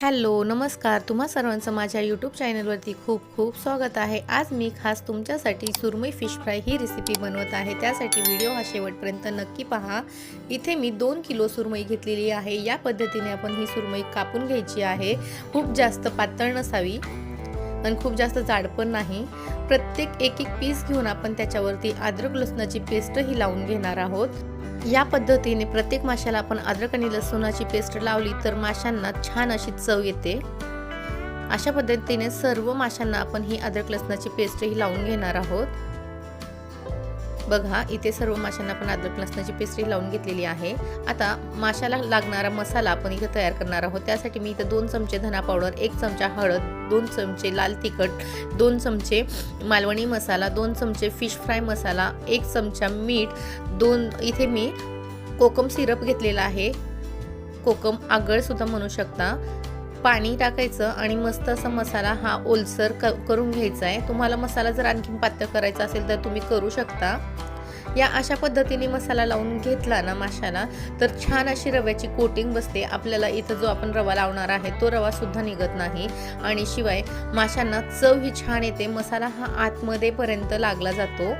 Hello नमस्कार. तुम्हा सर्वांचं माझ्या यूट्यूब चॅनलवरती खूप खूप स्वागत आहे. आज मी खास तुमच्यासाठी सुरमई फिश फ्राय ही रेसिपी बनवत आहे. त्यासाठी व्हिडिओ हा शेवटपर्यंत नक्की पहा. इथे मी दोन किलो सुरमई घेतलेली आहे. या पद्धतीने आपण ही सुरमई कापून घ्यायची आहे. खूप जास्त पातळ नसावी आणि खूप जास्त जाड पण नाही. प्रत्येक एक एक पीस घेऊन आपण त्याच्यावरती अद्रक लसणाची पेस्टही लावून घेणार आहोत. या पद्धतीने प्रत्येक माशाला आपण अद्रक आणि लसूणाची पेस्ट लावली तर माशांना छान अशी चव येते. अशा पद्धतीने सर्व माशांना आपण ही अद्रक लसणाची पेस्टही लावून घेणार आहोत. बघा इथे सर्व माशांना आपण अद्रक लसणाची पेस्ट्री लावून घेतलेली आहे. आता माशाला लागणारा मसाला आपण इथे तयार करणार आहोत. त्यासाठी मी इथं दोन चमचे धना पावडर एक चमचा हळद दोन चमचे लाल तिखट दोन चमचे मालवणी मसाला दोन चमचे फिश फ्राय मसाला एक चमचा मीठ दोन इथे मी कोकम सिरप घेतलेला आहे. कोकम आगळ सुद्धा म्हणू शकता. पाणी टाकायचं आणि मस्त असा मसाला हा ओलसर क करून घ्यायचा आहे. तुम्हाला मसाला जर आणखीन पातळ करायचा असेल तर तुम्ही करू शकता. या अशा पद्धतीने मसाला लावून घेतला ना माशाला तर छान अशी रव्याची कोटिंग बसते. आपल्याला इथं जो आपण रवा लावणार आहे तो रवा सुद्धा निघत नाही. आणि शिवाय माशांना चव ही छान येते. मसाला हा आतमध्येपर्यंत लागला जातो.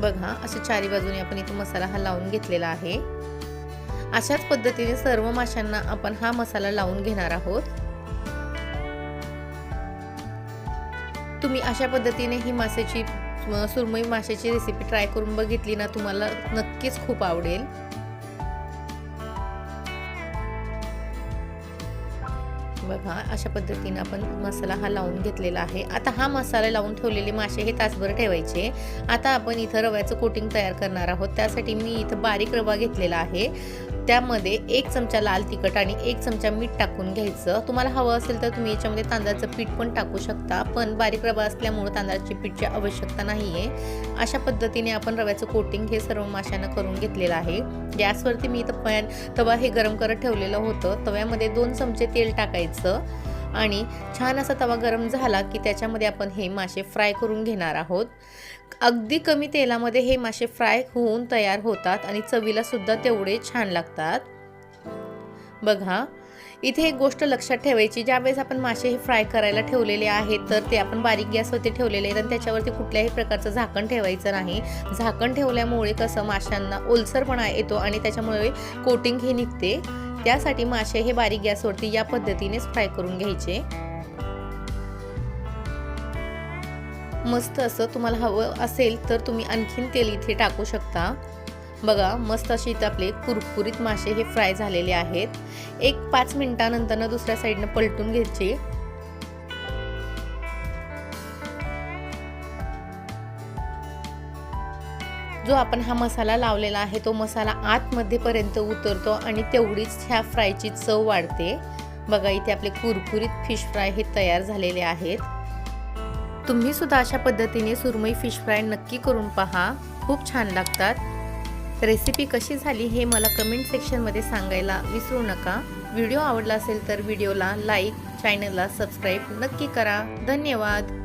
बघा अशा चारी बाजूने आपण इथे मसाला हा लावून घेतलेला आहे. अशाच पद्धतीने सर्व माशांना आपण हा मसाला लावून घेणार आहोत. तुम्ही अशा पद्धतीने ही माशाची सुरमई माशाची रेसिपी ट्राय करून बघितली ना तुम्हाला नक्कीच खूप आवडेल. बघा अशा पद्धतीने आपण मसाला हा लावून घेतलेला आहे. आता हा मसाला लावून ठेवलेले मासे हे तासभर ठेवायचे. आता आपण इथं रव्याचं कोटिंग तयार करणार आहोत. त्यासाठी मी इथं बारीक रवा घेतलेला आहे. त्यामध्ये एक चमचा लाल तिखट आणि एक चमचा मीठ टाकून घ्यायचं. तुम्हाला हवं असेल तर तुम्ही याच्यामध्ये तांदळाचं पीठ पण टाकू शकता पण बारीक रवा असल्यामुळे तांदळाची पीठची आवश्यकता नाही आहे अशा पद्धतीने आपण रव्याचं कोटिंग हे सर्व माशांना करून घेतलेलं आहे. गॅसवरती मी इथं तवा हे गरम करत ठेवलेलं होतं. तव्यामध्ये दोन चमचे तेल टाकायचं. आणि छान असा तवा गरम झाला की त्याच्यामध्ये आपण हे मासे फ्राय करून घेणार आहोत. अगदी कमी तेलामध्ये हे मासे फ्राय होऊन तयार होतात आणि चवीला सुद्धा तेवढे छान लागतात. बघा इथे एक गोष्ट लक्षात ठेवायची ज्यावेळेस आपण मासे हे फ्राय करायला ठेवलेले आहेत तर ते आपण बारीक गॅसवरती ठेवलेले आहेत आणि त्याच्यावरती कुठल्याही प्रकारचं झाकण ठेवायचं नाही. झाकण ठेवल्यामुळे कसं माशांना ओलसरपणा येतो आणि त्याच्यामुळे कोटिंग हे निघते. त्यासाठी मासे हे बारीक गॅसवरती या पद्धतीनेच फ्राय करून घ्यायचे. मस्त असं तुम्हाला हवं असेल तर तुम्ही आणखीन तेल इथे टाकू शकता. बघा मस्त अशी इथं आपले कुरकुरीत मासे हे फ्राय झालेले आहेत. एक पाच मिनिटानंतर दुसऱ्या साईडनं पलटून घ्यायचे. जो आपण हा मसाला लावलेला आहे तो मसाला आतमध्येपर्यंत उतरतो आणि तेवढीच ह्या फ्रायची चव वाढते. बघा इथे आपले कुरकुरीत फिश फ्राय हे तयार झालेले आहेत. तुम्ही सुद्धा अशा पद्धतीने सुरमई फिश फ्राय नक्की करून पहा. खूप छान लागतात. रेसिपी कशी झाली हे मला कमेंट सेक्शनमध्ये सांगायला विसरू नका. व्हिडिओ आवडला असेल तर व्हिडिओला लाईक चॅनलला सबस्क्राईब नक्की करा. धन्यवाद.